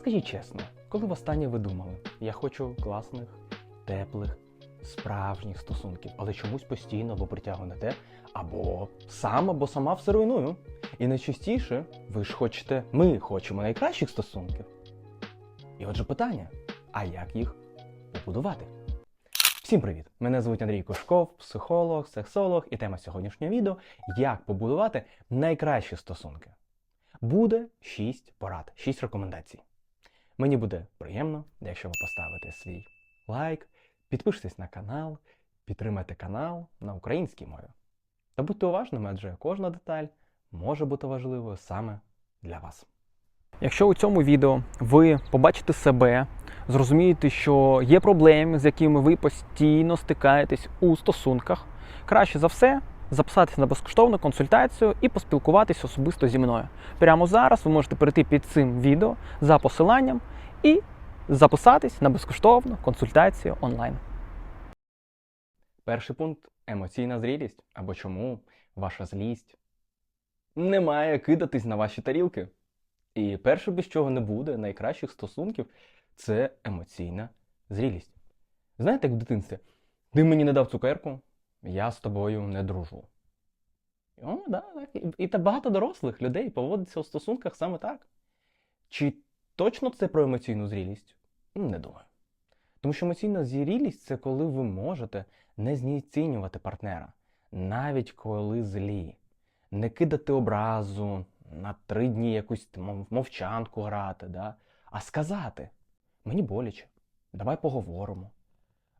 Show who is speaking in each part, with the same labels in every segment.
Speaker 1: Скажіть чесно, коли востаннє ви думали, я хочу класних, теплих, справжніх стосунків, але чомусь постійно або притягую на те, або сам, або сама все руйную. І найчастіше ви ж хочете, ми хочемо найкращих стосунків. І отже питання: а як їх побудувати? Всім привіт! Мене звуть Андрій Кошков, психолог, сексолог, і тема сьогоднішнього відео як побудувати найкращі стосунки. Буде 6 порад, 6 рекомендацій. Мені буде приємно, якщо ви поставите свій лайк, підпишетесь на канал, підтримайте канал на українській мові. Та будьте уважними, адже кожна деталь може бути важливою саме для вас. Якщо у цьому відео ви побачите себе, зрозумієте, що є проблеми, з якими ви постійно стикаєтесь у стосунках, краще за все записатися на безкоштовну консультацію і поспілкуватись особисто зі мною. Прямо зараз ви можете перейти під цим відео за посиланням і записатись на безкоштовну консультацію онлайн. Перший пункт емоційна зрілість. Або чому ваша злість не має кидатись на ваші тарілки. І перше, без чого не буде найкращих стосунків, це емоційна зрілість. Знаєте, як в дитинстві? Ти мені не дав цукерку, я з тобою не дружу. О, да, так. І, та багато дорослих людей поводиться у стосунках саме так. Чи точно це про емоційну зрілість? Не думаю. Тому що емоційна зрілість це коли ви можете не знецінювати партнера, навіть коли злі, не кидати образу, на три дні якусь мовчанку грати, да? а сказати: мені боляче, давай поговоримо.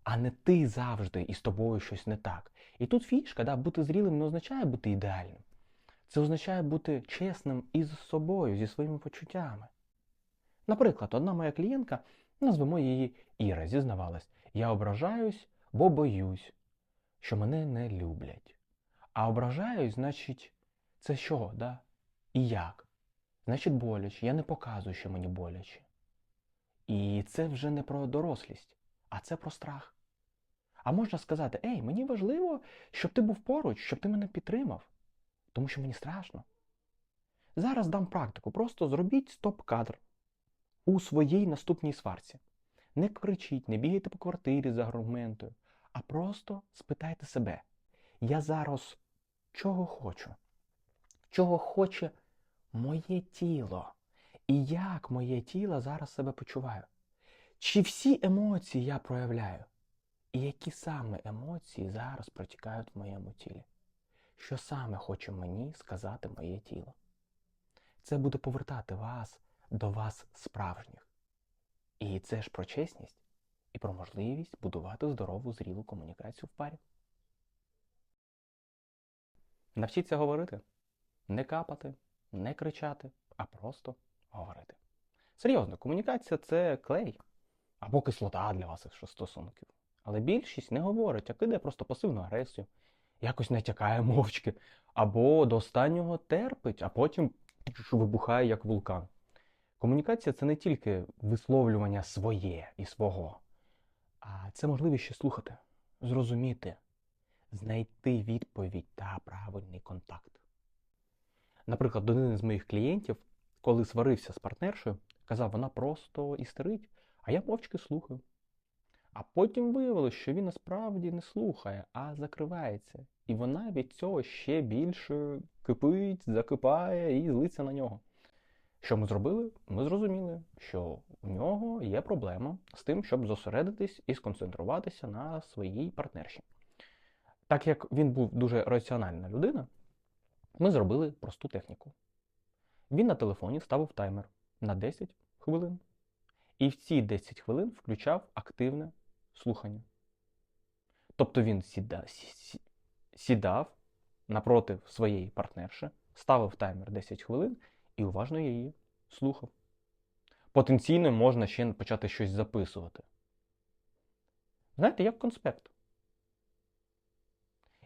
Speaker 1: А не ти завжди і з тобою щось не так. І тут фішка, да, бути зрілим не означає бути ідеальним. Це означає бути чесним із собою, зі своїми почуттями. Наприклад, одна моя клієнтка, назвемо її Іра, зізнавалась, я ображаюсь, бо боюсь, що мене не люблять. А ображаюсь, значить, це що, да? І як? Значить, боляче, я не показую, що мені боляче. І це вже не про дорослість, а це про страх. А можна сказати, ей, мені важливо, щоб ти був поруч, щоб ти мене підтримав, тому що мені страшно. Зараз дам практику, просто зробіть стоп-кадр у своїй наступній сварці. Не кричіть, не бігайте по квартирі за аргументою, а просто спитайте себе, я зараз чого хочу? Чого хоче моє тіло? І як моє тіло зараз себе почуває? Чи всі емоції я проявляю? І які саме емоції зараз протікають в моєму тілі? Що саме хоче мені сказати моє тіло? Це буде повертати вас до вас справжніх. І це ж про чесність і про можливість будувати здорову зрілу комунікацію в парі. Навчіться говорити, не капати, не кричати, а просто говорити. Серйозно, комунікація це клей або кислота для вас стосунків. Але більшість не говорить, а кидає просто пасивну агресію, якось натякає мовчки, або до останнього терпить, а потім вибухає як вулкан. Комунікація це не тільки висловлювання своє і свого, а це можливість ще слухати, зрозуміти, знайти відповідь та правильний контакт. Наприклад, один з моїх клієнтів, коли сварився з партнершою, казав, вона просто істерить, а я мовчки слухаю. А потім виявилось, що він насправді не слухає, а закривається. І вона від цього ще більше кипить, закипає і злиться на нього. Що ми зробили? Ми зрозуміли, що у нього є проблема з тим, щоб зосередитись і сконцентруватися на своїй партнерші. Так як він був дуже раціональна людина, ми зробили просту техніку. Він на телефоні ставив таймер на 10 хвилин. І в ці 10 хвилин включав активне слухання. Тобто він сіда, сі- сідав напроти своєї партнерши, ставив таймер 10 хвилин і уважно її слухав. Потенційно можна ще почати щось записувати. Знаєте, як конспект.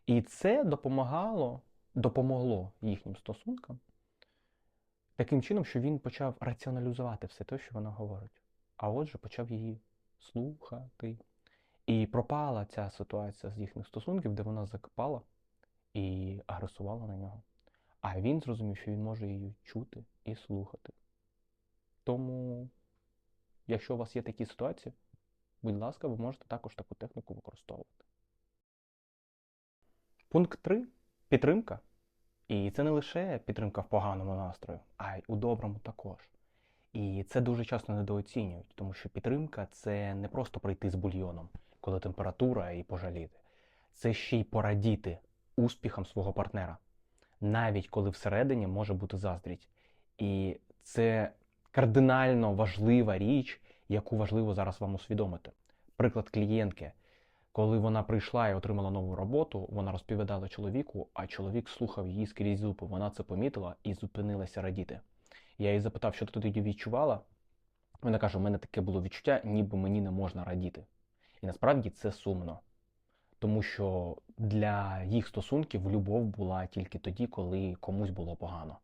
Speaker 1: І це допомагало, допомогло їхнім стосункам таким чином, що він почав раціоналізувати все те, що вона говорить. А отже, почав її слухати. І пропала ця ситуація з їхніх стосунків, де вона закипала і агресувала на нього. А він зрозумів, що він може її чути і слухати. Тому Якщо у вас є такі ситуації, будь ласка, ви можете також таку техніку використовувати. Пункт 3. Підтримка. І це не лише підтримка в поганому настрою, а й у доброму також. І це дуже часто недооцінюють, тому що підтримка це не просто прийти з бульйоном, коли температура і пожаліти. Це ще й порадіти успіхам свого партнера, навіть коли всередині може бути заздріть. І це кардинально важлива річ, яку важливо зараз вам усвідомити. Приклад клієнтки. Коли вона прийшла і отримала нову роботу, вона розповідала чоловіку, а чоловік слухав її скрізь зупи. Вона це помітила і зупинилася радіти. Я її запитав, що ти тоді відчувала. Вона каже: у мене таке було відчуття, ніби мені не можна радіти. І насправді це сумно. Тому що для їх стосунків любов була тільки тоді, коли комусь було погано.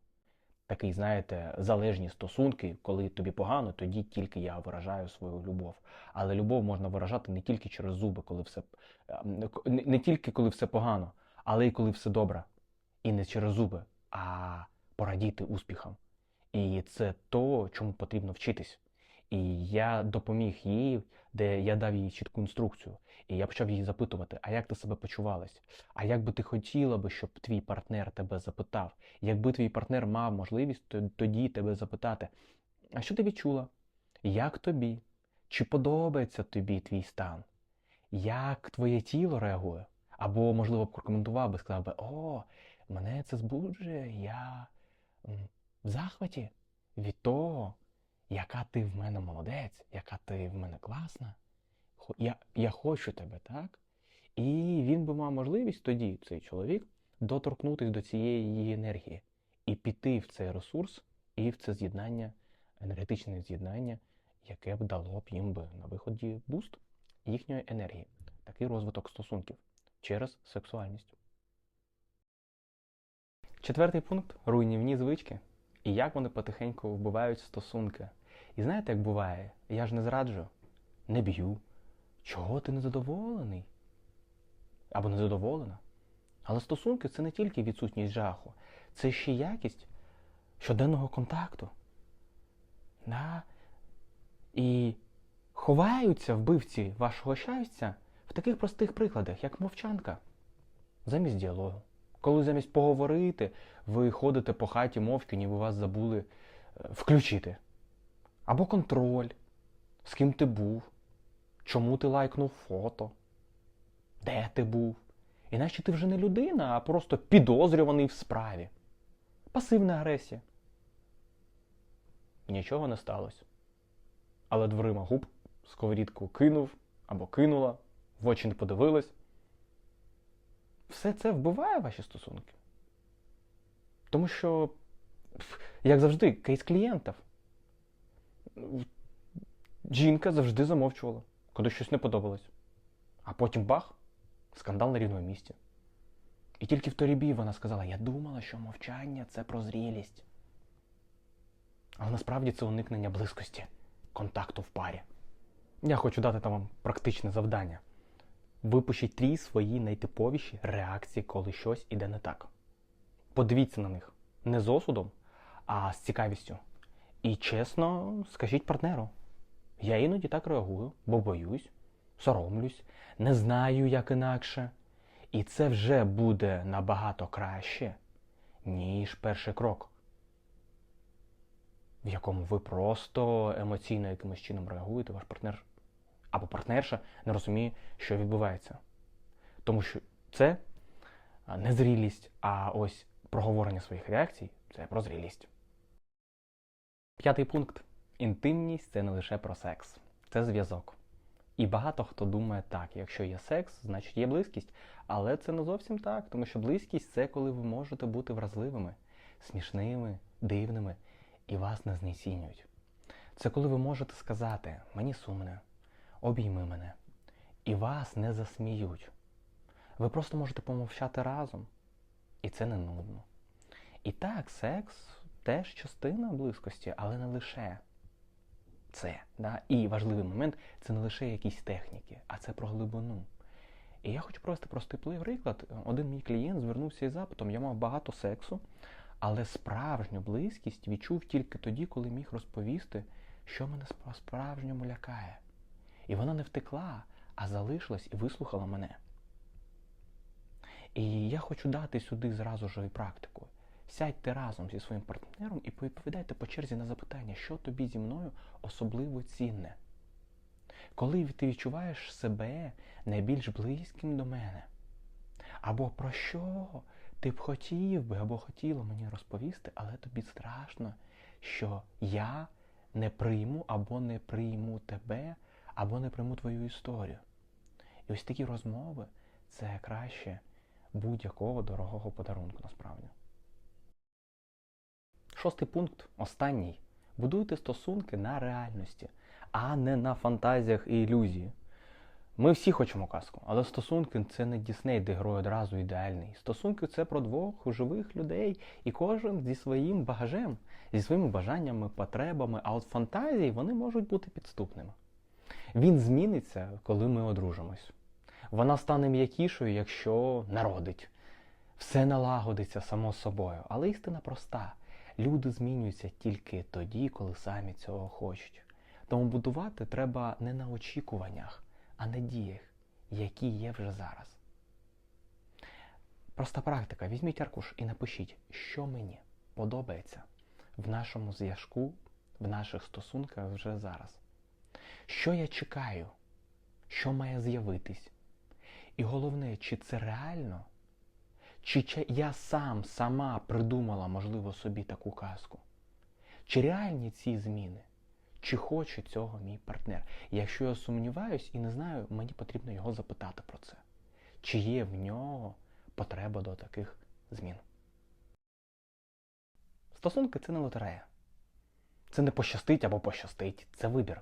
Speaker 1: Такий, знаєте, залежні стосунки, коли тобі погано, тоді тільки я виражаю свою любов. Але любов можна виражати не тільки через зуби, коли все е, не не тільки коли все погано, але й коли все добре. І не через зуби, а порадіти успіхам. І це то, чому потрібно вчитись. І я допоміг їй, де я дав їй чітку інструкцію. І я почав її запитувати, а як ти себе почувалась? А як би ти хотіла би, щоб твій партнер тебе запитав? Якби твій партнер мав можливість тоді тебе запитати, а що ти відчула? Як тобі? Чи подобається тобі твій стан? Як твоє тіло реагує? Або, можливо, прокоментував би, сказав би, о, мене це збуджує, я в захваті від того, яка ти в мене молодець, яка ти в мене класна. Я, я хочу тебе, так? І він би мав можливість тоді, цей чоловік, доторкнутися до цієї її енергії і піти в цей ресурс і в це з'єднання, енергетичне з'єднання, яке б дало б їм би на виході буст їхньої енергії, такий розвиток стосунків через сексуальність. Четвертий пункт руйнівні звички. І як вони потихеньку вбивають стосунки. І знаєте, як буває? Я ж не зраджу, не б'ю. Чого ти незадоволений? Або незадоволена? Але стосунки це не тільки відсутність жаху, це ще якість щоденного контакту. Да? І ховаються вбивці вашого щастя в таких простих прикладах, як мовчанка, замість діалогу. Коли замість поговорити, ви ходите по хаті мовчки, ніби вас забули е, включити. Або контроль, з ким ти був, чому ти лайкнув фото, де ти був. Іначе ти вже не людина, а просто підозрюваний в справі. Пасивна агресія. Нічого не сталося. Але дверима губ сковорідку кинув або кинула, в очі не подивилась. Все це вбиває ваші стосунки. Тому що, як завжди, кейс клієнтів. Жінка завжди замовчувала, коли щось не подобалось. А потім бах, скандал на рівному місці. І тільки в торібі вона сказала: Я думала, що мовчання це про зрілість. Але насправді це уникнення близькості, контакту в парі. Я хочу дати там вам практичне завдання. Випишіть трі свої найтиповіші реакції, коли щось іде не так. Подивіться на них не з осудом, а з цікавістю. І чесно скажіть партнеру. Я іноді так реагую, бо боюсь, соромлюсь, не знаю, як інакше. І це вже буде набагато краще, ніж перший крок, в якому ви просто емоційно якимось чином реагуєте, ваш партнер або партнерша не розуміє, що відбувається. Тому що це не зрілість, а ось проговорення своїх реакцій це про зрілість. П'ятий пункт. Інтимність це не лише про секс, це зв'язок. І багато хто думає так, якщо є секс, значить є близькість. Але це не зовсім так, тому що близькість це коли ви можете бути вразливими, смішними, дивними, і вас не знецінюють. Це коли ви можете сказати мені сумне, обійми мене, і вас не засміють. Ви просто можете помовчати разом, і це не нудно. І так, секс теж частина близькості, але не лише це. Да? І важливий момент це не лише якісь техніки, а це про глибину. І я хочу провести простий приклад. Один мій клієнт звернувся із запитом, я мав багато сексу, але справжню близькість відчув тільки тоді, коли міг розповісти, що мене по-справжньому лякає. І вона не втекла, а залишилась і вислухала мене. І я хочу дати сюди зразу ж і практику. Сядьте разом зі своїм партнером і відповідайте по черзі на запитання, що тобі зі мною особливо цінне. Коли ти відчуваєш себе найбільш близьким до мене, або про що ти б хотів би або хотіла мені розповісти, але тобі страшно, що я не прийму або не прийму тебе, або не прийму твою історію. І ось такі розмови це краще будь-якого дорогого подарунку насправді. Шостий пункт, останній. Будуйте стосунки на реальності, а не на фантазіях і ілюзії. Ми всі хочемо казку, але стосунки це не Дісней, де герой одразу ідеальний. Стосунки це про двох живих людей, і кожен зі своїм багажем, зі своїми бажаннями, потребами, а от фантазії вони можуть бути підступними. Він зміниться, коли ми одружимось. Вона стане м'якішою, якщо народить. Все налагодиться само собою, але істина проста. Люди змінюються тільки тоді, коли самі цього хочуть. Тому будувати треба не на очікуваннях, а на діях, які є вже зараз. Проста практика. Візьміть аркуш і напишіть, що мені подобається в нашому зв'язку, в наших стосунках вже зараз. Що я чекаю, що має з'явитись. І головне, чи це реально, чи я сам сама придумала, можливо, собі таку казку? Чи реальні ці зміни? Чи хоче цього мій партнер? Якщо я сумніваюсь і не знаю, мені потрібно його запитати про це. Чи є в нього потреба до таких змін? Стосунки це не лотерея. Це не пощастить або пощастить. Це вибір.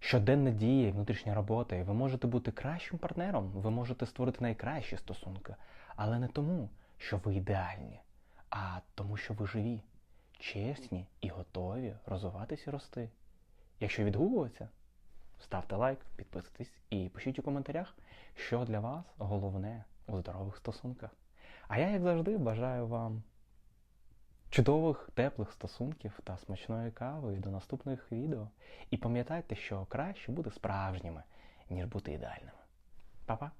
Speaker 1: Щоденна дія, внутрішня робота, і ви можете бути кращим партнером, ви можете створити найкращі стосунки, але не тому, що ви ідеальні, а тому, що ви живі, чесні і готові розвиватися і рости. Якщо відгукується, ставте лайк, підписуйтесь і пишіть у коментарях, що для вас головне у здорових стосунках. А я, як завжди, бажаю вам чудових, теплих стосунків та смачної кави до наступних відео. І пам'ятайте, що краще бути справжніми, ніж бути ідеальними. Па-па!